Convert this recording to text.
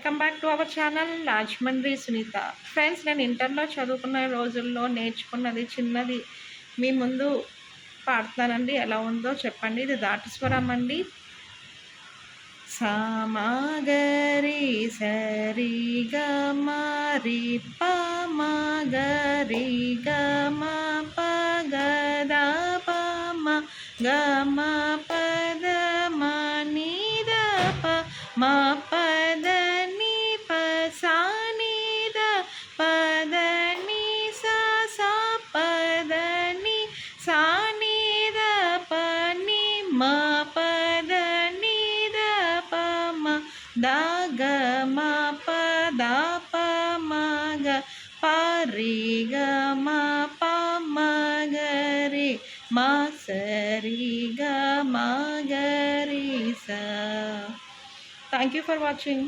Welcome back to our channel Rajahmundry Sunitha friends నేను ఇంటర్లో చదువుకున్న రోజుల్లో నేర్చుకున్నది చిన్నది. మీ ముందు పాడుతానండి. ఎలా ఉందో చెప్పండి. ఇది దాటస్వరం అండి. సామాగరి సరిగా గరి పమాగరి గమ పగద పమ గమ పద మనిద ప మా ప మ పద నిద పమ ప మ పద గ మ ప ద ప మ గ మ ప మ గ మ స గ మ గ స థ్యాంక్ యూ ఫర్ వాచింగ్